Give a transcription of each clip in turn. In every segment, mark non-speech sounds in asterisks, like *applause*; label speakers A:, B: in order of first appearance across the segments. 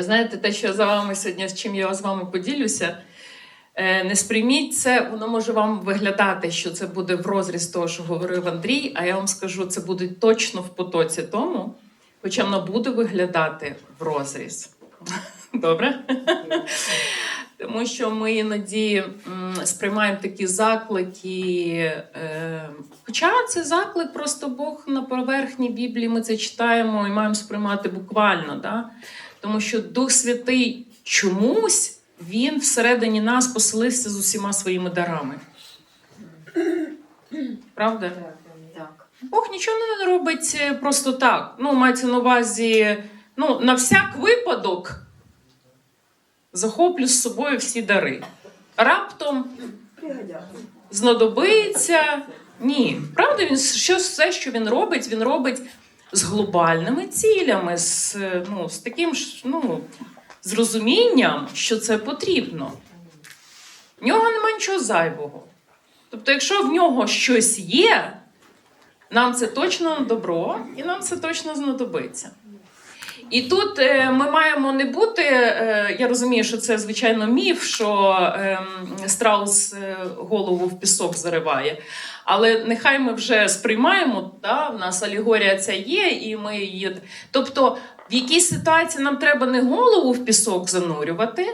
A: Ви знаєте, те, що я за вами сьогодні, з чим я з вами поділюся, е, не сприйміть це, воно може вам виглядати, що це буде в розріз того, що говорив Андрій, а я вам скажу, це буде точно в потоці тому, хоча воно буде виглядати в розріз. *laughs* Добре? *laughs* Тому що ми іноді сприймаємо такі заклики. Е, хоча це заклик, просто Бог на поверхні Біблії ми це читаємо і маємо сприймати буквально. Да? Тому що Дух Святий чомусь він всередині нас поселився з усіма своїми дарами. Правда?
B: Так.
A: Бог нічого не робить е, просто так. Ну, мається на увазі, ну, на всяк випадок захоплю з собою всі дари. Раптом знадобиться. Ні, правда, він що все, що він робить, він робить з глобальними цілями, з, ну, з таким ну, з розумінням, що це потрібно. В нього нема нічого зайвого. Тобто, якщо в нього щось є, нам це точно на добро, і нам це точно знадобиться. І тут е, ми маємо не бути. Е, я розумію, що це звичайно міф, що е, страус голову в пісок зариває. Але нехай ми вже сприймаємо, да, в нас алегорія ця є, і ми її. Тобто, в якійсь ситуації нам треба не голову в пісок занурювати,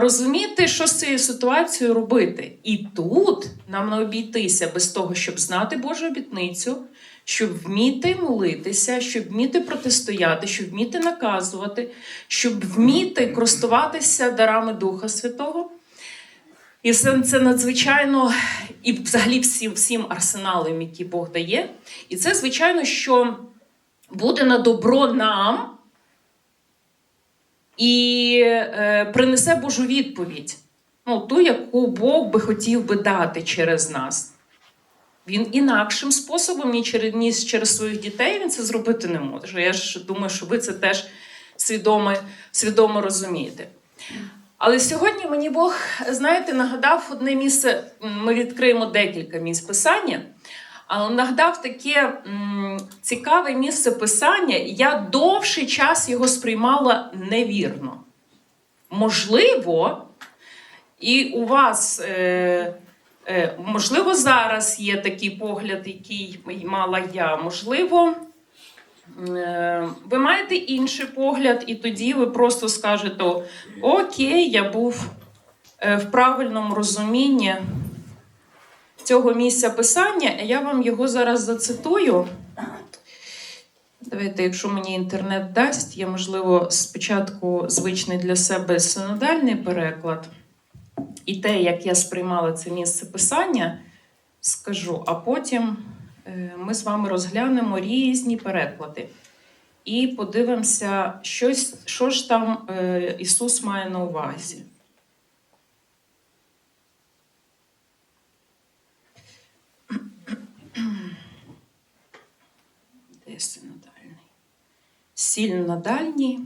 A: розуміти, що з цією ситуацією робити. І тут нам не обійтися без того, щоб знати Божу обітницю, щоб вміти молитися, щоб вміти протистояти, щоб вміти наказувати, щоб вміти користуватися дарами Духа Святого. І це, це надзвичайно, і взагалі всім, всім арсеналом, які Бог дає. І це, звичайно, що буде на добро нам і е, принесе Божу відповідь. Ну, ту, яку Бог би хотів би дати через нас. Він інакшим способом, ні через, ні через своїх дітей він це зробити не може. Я ж думаю, що ви це теж свідомо, свідомо розумієте. Але сьогодні мені Бог, знаєте, нагадав одне місце. Ми відкриємо декілька місць писання, але нагадав таке м, цікаве місце писання. Я довший час його сприймала невірно. Можливо, і у вас. Е, Е, Можливо, зараз є такий погляд, який мала я. Можливо, е, ви маєте інший погляд, і тоді ви просто скажете: Окей, я був е, в правильному розумінні цього місця писання. Я вам його зараз зацитую. Давайте, якщо мені інтернет дасть, я, можливо, спочатку звичний для себе синодальний переклад і те, як я сприймала це місце писання, скажу, а потім е, ми з вами розглянемо різні переклади і подивимося, щось, що ж там е, Ісус має на увазі. Де синодальний? Сильнодальний.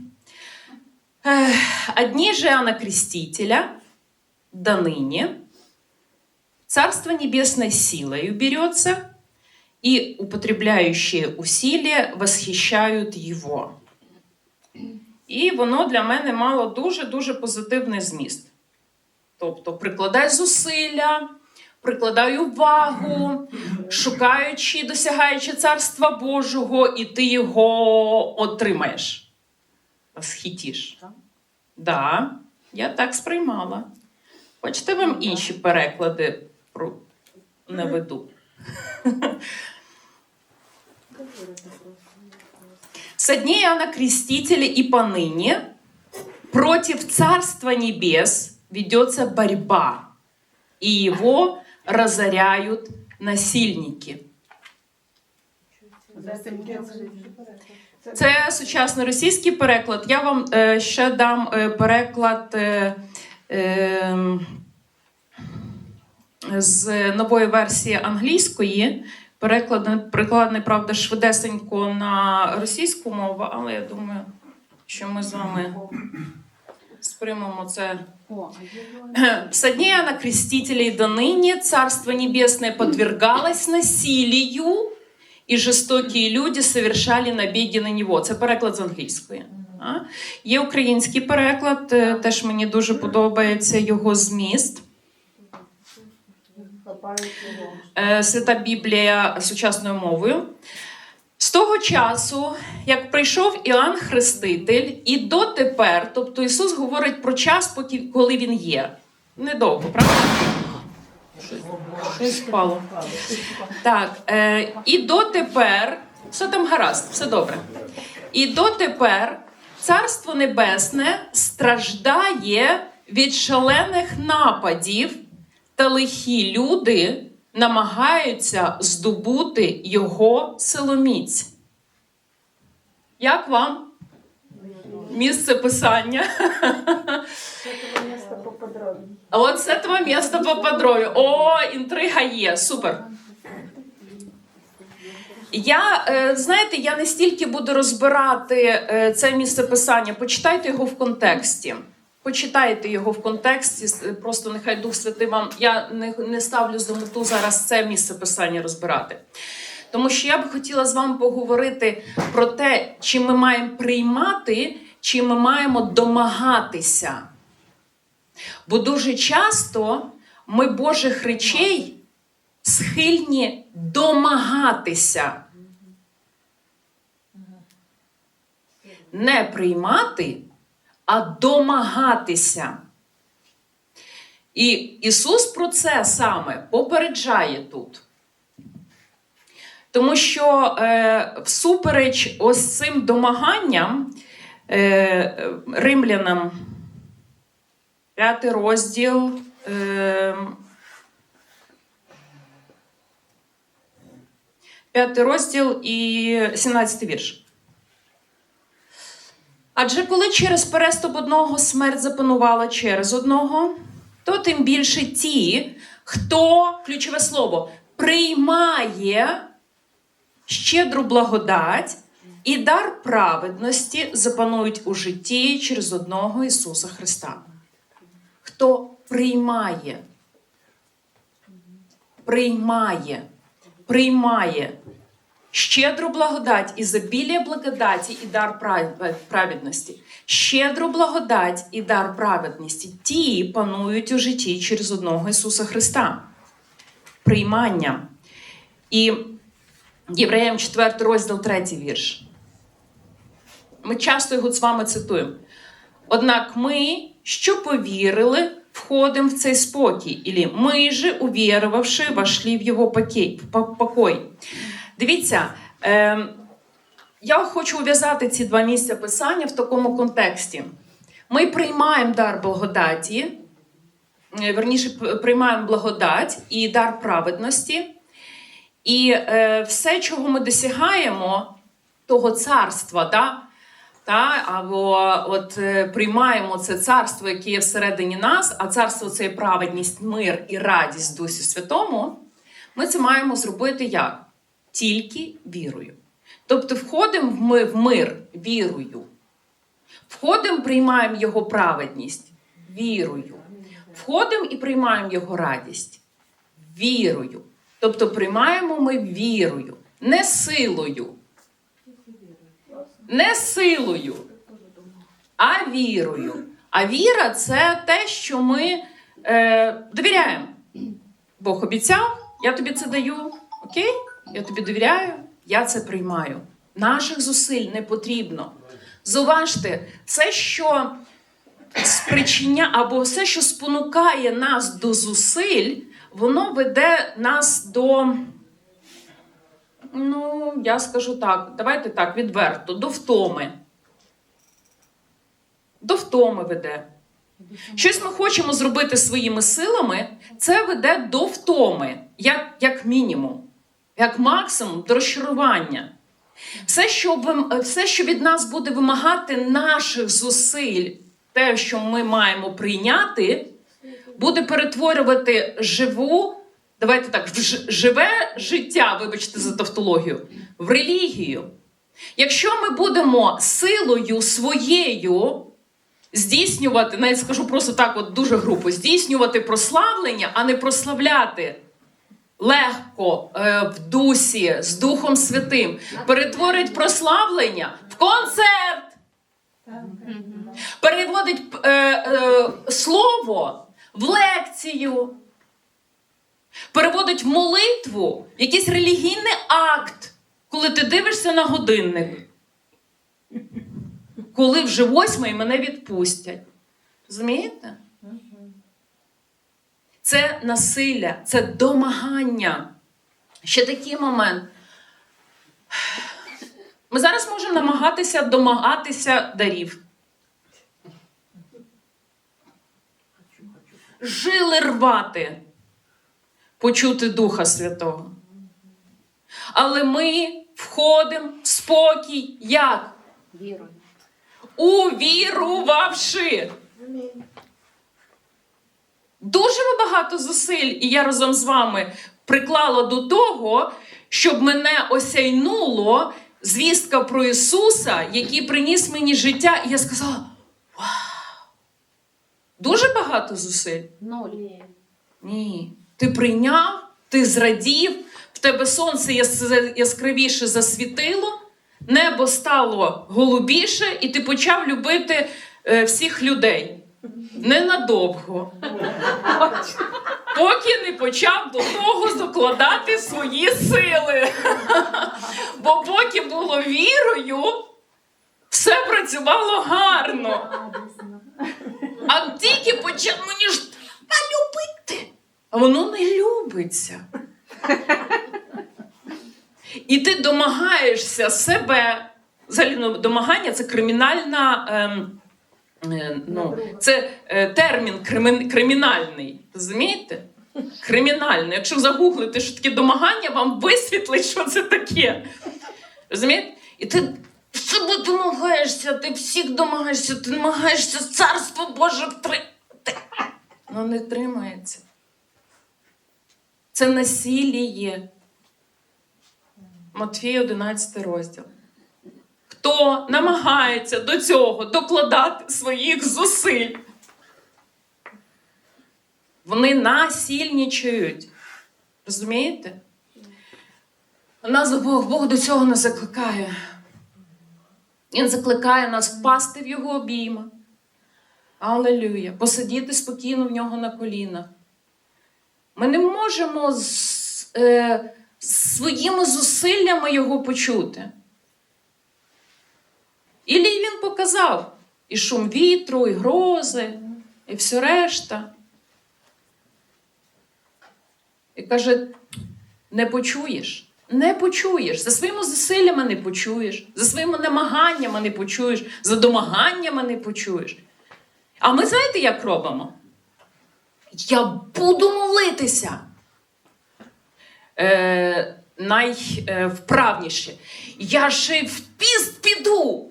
A: Э, Одни же Иоанна Крестителя – до ныне, Царство Небесной силою берется, и употребляющие усилия восхищають Його. І воно для мене мало дуже-дуже позитивний зміст. Тобто, прикладай зусилля, прикладай увагу, шукаючи, досягаючи Царства Божого, і ти його отримаєш. Восхитіш. Так, да, я так сприймала. Хочете вам інші переклади про... наведу? Со дней Иоанна Крестителя и поныне против Царства Небес ведется борьба, и его разоряют насильники. Це сучасний російський переклад. Я вам е, ще дам е, переклад е, е, з нової версії англійської. Переклад, перекладений, правда, швидесенько на російську мову, але я думаю, що ми з вами сприймемо це. Со дней Иоанна Крестителя до ныне Царство Небесное подвергалось насилию, и жестокие люди совершали набеги на него. Це переклад з англійської. А? Є український переклад, е, теж мені дуже подобається його зміст. Е, Свята Біблія сучасною мовою. З того часу, як прийшов Іоанн Хреститель, і дотепер, тобто Ісус говорить про час, поки, коли Він є. Недовго, правда? Щось- впало. Так, е, і дотепер, все там гаразд, все добре. І дотепер Царство Небесне страждає від шалених нападів, та лихі люди намагаються здобути його силоміць. Як вам місце писання? *laughs* От з цього міста поподробнее. О, інтрига є, супер. Я, е, знаєте, я не стільки буду розбирати е, це місце писання. Почитайте його в контексті. Почитайте його в контексті, просто нехай Дух Святий вам. Я не, не ставлю за мету зараз це місце писання розбирати. Тому що я б хотіла з вами поговорити про те, чи ми маємо приймати, чи ми маємо домагатися. Бо дуже часто ми Божих речей схильні домагатися. Не приймати, а домагатися. І Ісус про це саме попереджає тут. Тому що е, всупереч ось цим домаганням е, римлянам, п'ятий розділ. Е, п'ятий розділ і 17 вірш. Адже коли через переступ одного смерть запанувала через одного, то тим більше ті, хто, ключове слово, приймає щедру благодать і дар праведності запанують у житті через одного Ісуса Христа. Хто приймає, приймає, приймає щедру благодать, ізобілія благодаті і дар праведності. Щедру благодать і дар праведності. Ті панують у житті через одного Ісуса Христа. Приймання. І Євреям 4 розділ 3 вірш. Ми часто його з вами цитуємо. Однак ми, що повірили, входимо в цей спокій. Ілі ми же, увірувавши, вошли в його покій. покой. Дивіться, е, я хочу ув'язати ці два місця писання в такому контексті. Ми приймаємо дар благодаті, е, верніше, приймаємо благодать і дар праведності. І е, все, чого ми досягаємо, того царства, да? Та, або от е, приймаємо це царство, яке є всередині нас, а царство це є праведність, мир і радість Дусі Святому. Ми це маємо зробити як? Тільки вірою. Тобто входимо ми в мир вірою. Входимо, приймаємо його праведність вірою. Входимо і приймаємо його радість вірою. Тобто приймаємо ми вірою, не силою. Не силою, а вірою. А віра це те, що ми е, довіряємо. Бог обіцяв, я тобі це даю. Окей? Я тобі довіряю, я це приймаю. Наших зусиль не потрібно. Зуважте, все, що спричиня або все, що спонукає нас до зусиль, воно веде нас до. Ну, я скажу так, давайте так, відверто, до втоми. До втоми веде. Щось ми хочемо зробити своїми силами, це веде до втоми, як, як мінімум, як максимум до розчарування. Все що, все, що від нас буде вимагати наших зусиль, те, що ми маємо прийняти, буде перетворювати живу, давайте так, в живе життя, вибачте за тавтологію, в релігію. Якщо ми будемо силою своєю здійснювати, навіть скажу просто так, от дуже грубо, здійснювати прославлення, а не прославляти легко е, в дусі з Духом Святим, перетворить прославлення в концерт. переводить е, е, слово в лекцію, переводить в молитву, якийсь релігійний акт, коли ти дивишся на годинник. Коли вже восьмий мене відпустять. Розумієте? Це насилля, це домагання. Ще такий момент. Ми зараз можемо намагатися домагатися дарів. Жили рвати, почути Духа Святого. Але ми входимо в спокій як?
B: Вірую.
A: Увірувавши. Дуже багато зусиль, і я разом з вами приклала до того, щоб мене осяйнуло звістка про Ісуса, який приніс мені життя, і я сказала: Вау! Дуже багато зусиль.
B: Ноль.
A: Ні. Ти прийняв, ти зрадів, в тебе сонце яскравіше засвітило, небо стало голубіше, і ти почав любити е, всіх людей. Ненадовго. Поки не почав до того докладати свої сили. Бо поки було вірою, все працювало гарно. А тільки почав мені ж любити. А воно не любиться. І ти домагаєшся себе. Взагалі, ну, домагання це кримінальна. Ем, ну, це е, термін кримін, кримінальний. Розумієте? Кримінальний. Якщо загуглите, що таке домагання, вам висвітлить, що це таке. Розумієте? І ти себе домагаєшся, ти всіх домагаєшся, ти намагаєшся царство Боже втримати. Ну не тримається. Це насиліє. Матфій 11 розділ. Хто намагається до цього докладати своїх зусиль, вони насильничають. Розумієте? Нас Бог, Бог до цього не закликає. Він закликає нас впасти в його обійма. Алелюя. Посидіти спокійно в нього на колінах. Ми не можемо з, е, своїми зусиллями його почути. І він показав і шум вітру, і грози, і все решта. І каже: не почуєш. Не почуєш. За своїми зусиллями не почуєш, за своїми намаганнями не почуєш, за домаганнями не почуєш. А ми знаєте, як робимо? Я буду молитися. Е, найвправніше. Я ще в піст піду.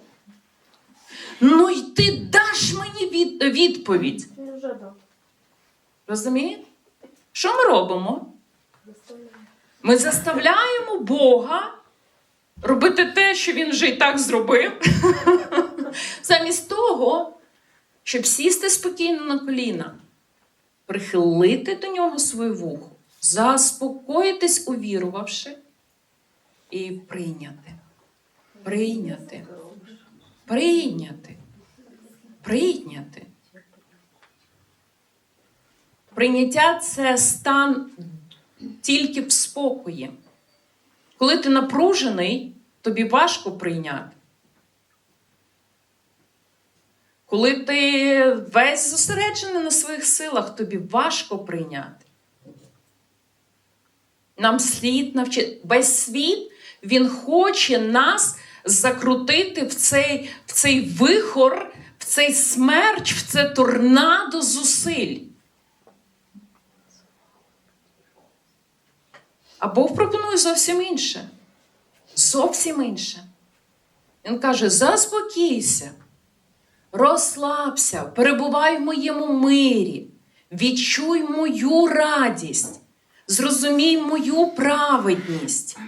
A: Ну й ти даш мені від, відповідь.
C: Вже так.
A: Розумієте? Що ми робимо? Ми заставляємо Бога робити те, що він вже і так зробив, *laughs* замість того, щоб сісти спокійно на коліна, прихилити до нього своє вухо, заспокоїтись, увірувавши, і прийняти. Прийняти. Прийняти. Прийняти. Прийняття це стан тільки в спокої. Коли ти напружений, тобі важко прийняти. Коли ти весь зосереджений на своїх силах, тобі важко прийняти. Нам слід навчити. Весь світ він хоче нас закрутити в цей, в цей вихор, в цей смерч, в це торнадо зусиль. А Бог пропонує зовсім інше. Зовсім інше. Він каже: заспокійся, розслабся, перебувай в моєму мирі, відчуй мою радість, зрозумій мою праведність.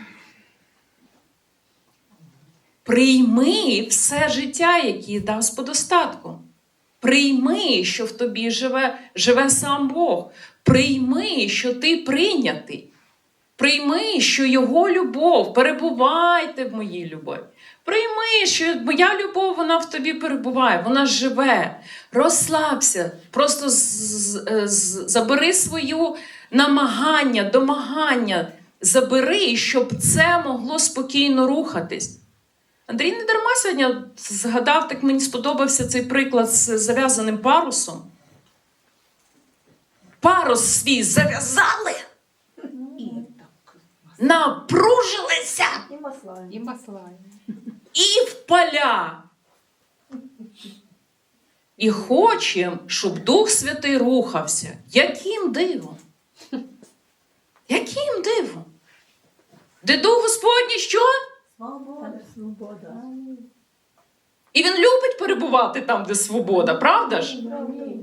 A: Прийми все життя, яке дав з подостатку. Прийми, що в тобі живе, живе сам Бог. Прийми, що ти прийнятий. Прийми, що Його любов, перебувайте в моїй любові. Прийми, що моя любов, вона в тобі перебуває, вона живе. Розслабся, просто забери свою намагання, домагання, забери, щоб це могло спокійно рухатись. Андрій не дарма сьогодні згадав, так мені сподобався цей приклад з зав'язаним парусом. Парус свій зав'язали, напружилися
B: І масла.
C: І масла.
A: і в поля. І хочемо, щоб Дух Святий рухався. Яким дивом? Яким дивом? Де Дух Господній що?
B: Свобода. Свобода.
A: І він любить перебувати там, де свобода, правда ж?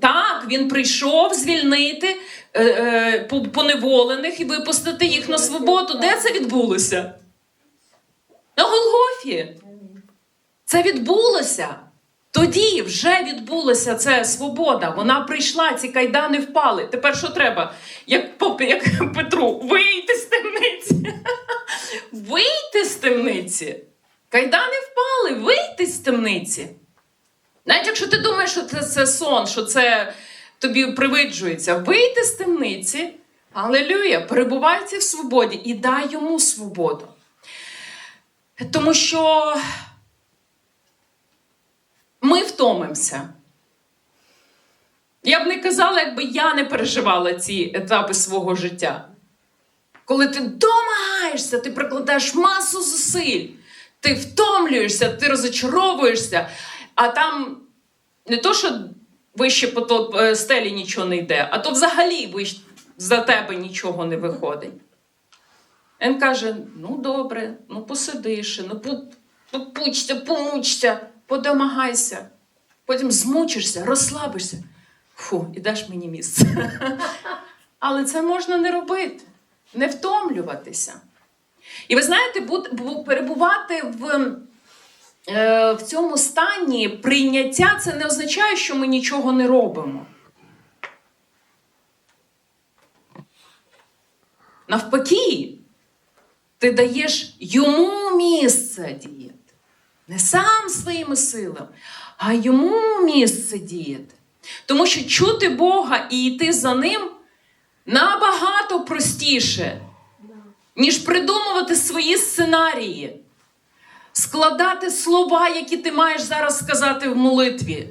A: Так, він прийшов звільнити е, е, поневолених і випустити їх на свободу. Де це відбулося? На Голгофі. Це відбулося. Тоді вже відбулася ця свобода. Вона прийшла, ці кайдани впали. Тепер що треба? Як, поп- як *laughs* Петру, вийти з темниці. *laughs* Вийти з темниці. Кайдани впали, вийти з темниці. Навіть якщо ти думаєш, що це, це сон, що це тобі привиджується, вийти з темниці, алелюя, перебувайте в свободі і дай йому свободу. Тому що втомимося. Я б не казала, якби я не переживала ці етапи свого життя. Коли ти домагаєшся, ти прикладаєш масу зусиль, ти втомлюєшся, ти розочаровуєшся, а там не то, що вище по е, стелі нічого не йде, а то взагалі за тебе нічого не виходить. Він каже: ну добре, ну посиди ще, ну по- попучся, помучся, подомагайся. Потім змучишся, розслабишся. Фу, і даш мені місце. *laughs* Але це можна не робити, не втомлюватися. І ви знаєте, перебувати в, е, в цьому стані прийняття це не означає, що ми нічого не робимо. Навпаки, ти даєш йому місце діяти. Не сам своїми силами, а йому місце діяти. Тому що чути Бога і йти за ним набагато простіше, ніж придумувати свої сценарії, складати слова, які ти маєш зараз сказати в молитві.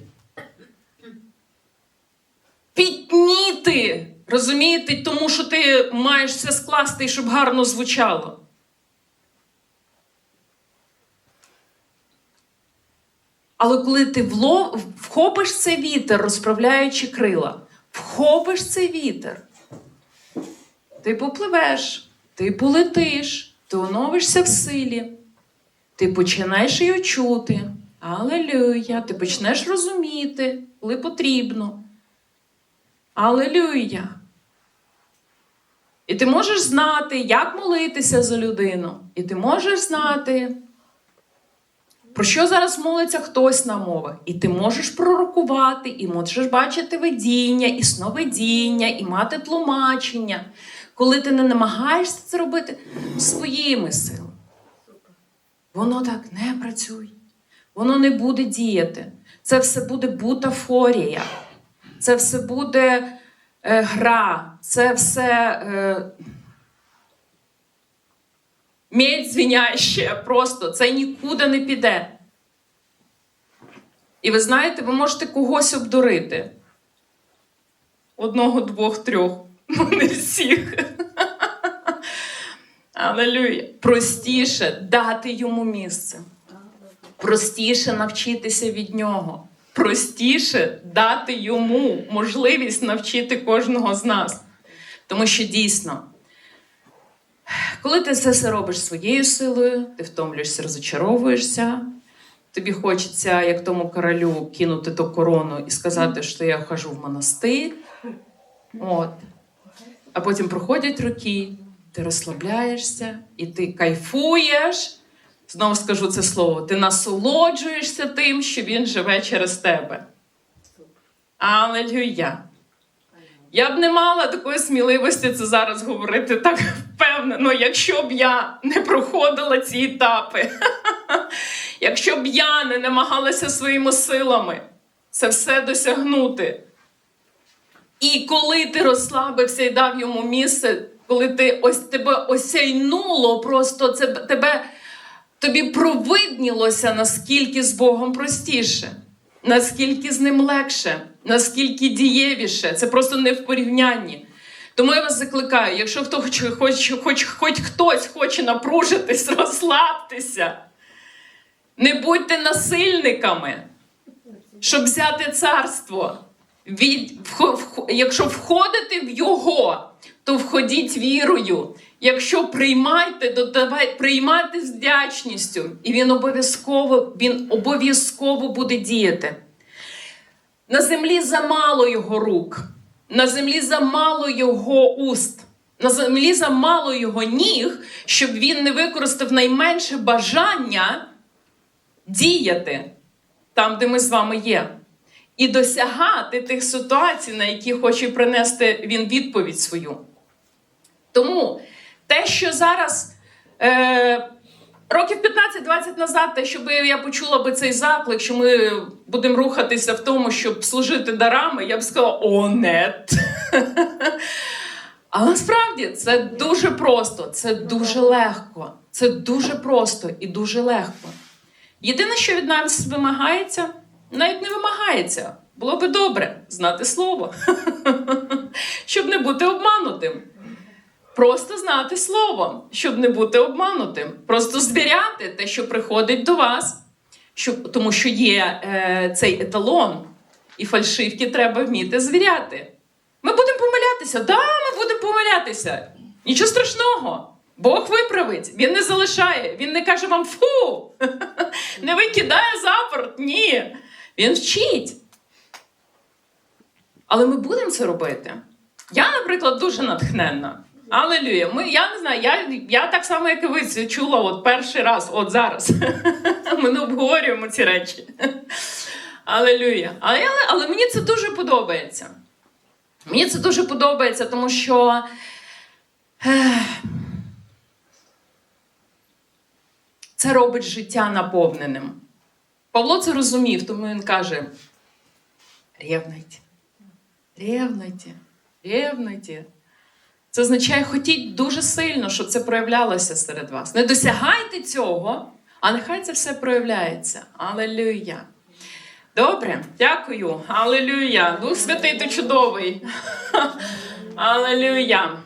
A: Пітніти, розумієте, тому що ти маєш все скласти, щоб гарно звучало. Але коли ти вло... вхопиш цей вітер, розправляючи крила, вхопиш цей вітер, ти попливеш, ти полетиш, ти оновишся в силі, ти починаєш її чути. Алелюя, ти почнеш розуміти, коли потрібно. Алелюя. І ти можеш знати, як молитися за людину. І ти можеш знати, про що зараз молиться хтось на мовах. І ти можеш пророкувати, і можеш бачити видіння, і сновидіння, і мати тлумачення, коли ти не намагаєшся це робити своїми силами. Воно так не працює. Воно не буде діяти. Це все буде бутафорія. Це все буде е, гра. Це все е, медь звіняще просто. Це нікуди не піде. І ви знаєте, ви можете когось обдурити. Одного, двох, трьох. *laughs* Ну, не всіх. Алелюя. Простіше дати йому місце. Простіше навчитися від нього. Простіше дати йому можливість навчити кожного з нас. Тому що дійсно, коли ти це все робиш своєю силою, ти втомлюєшся, розочаровуєшся. Тобі хочеться, як тому королю, кинути ту корону і сказати, що я хожу в монастир. От. А потім проходять роки, ти розслабляєшся і ти кайфуєш. Знову скажу це слово: ти насолоджуєшся тим, що він живе через тебе. Алелюя. Я б не мала такої сміливості це зараз говорити так впевнено, якщо б я не проходила ці етапи, *laughs* якщо б я не намагалася своїми силами це все досягнути. І коли ти розслабився і дав йому місце, коли ти ось тебе осяйнуло, просто це тебе тобі провиднілося, наскільки з Богом простіше, наскільки з ним легше, наскільки дієвіше. Це просто не в порівнянні. Тому я вас закликаю, якщо хто хоч, хоч, хоч, хоч хтось хоче напружитись, *laughs* розслабтеся, не будьте насильниками, щоб взяти царство. Від, якщо входите в його, то входіть вірою. Якщо приймайте, то приймайте з вдячністю, і він обов'язково, він обов'язково буде діяти. На землі замало його рук, на землі замало його уст, на землі замало його ніг, щоб він не використав найменше бажання діяти там, де ми з вами є, і досягати тих ситуацій, на які хоче принести він відповідь свою. Тому те, що зараз. Е, Років 15-20 назад, те, щоб я почула би цей заклик, що ми будемо рухатися в тому, щоб служити дарами, я б сказала: о, нет. *laughs* Але насправді це дуже просто, це дуже легко. Це дуже просто і дуже легко. Єдине, що від нас вимагається, навіть не вимагається. Було би добре знати слово, *laughs* щоб не бути обманутим. Просто знати слово, щоб не бути обманутим. Просто звіряти те, що приходить до вас, щоб, тому що є е, цей еталон, і фальшивки треба вміти звіряти. Ми будемо помилятися. Да, ми будемо помилятися. Нічого страшного. Бог виправить, він не залишає, він не каже вам фу, *laughs* не викидає запорт. Ні. Він вчить. Але ми будемо це робити. Я, наприклад, дуже натхненна. Алелюя. Ми, я не знаю, я, я так само, як і ви чула от перший раз, от зараз. *laughs* Ми не обговорюємо ці речі. Алелюя. Але, але, але мені це дуже подобається. Мені це дуже подобається, тому що. Це робить життя наповненим. Павло це розумів, тому він каже: ревнуйте, ревнуйте, ревнуйте. Це означає, хотіть дуже сильно, щоб це проявлялося серед вас. Не досягайте цього, а нехай це все проявляється. Алелюя. Добре, дякую. Алелюя. Дух Святий ти чудовий. *laughs* Алелюя.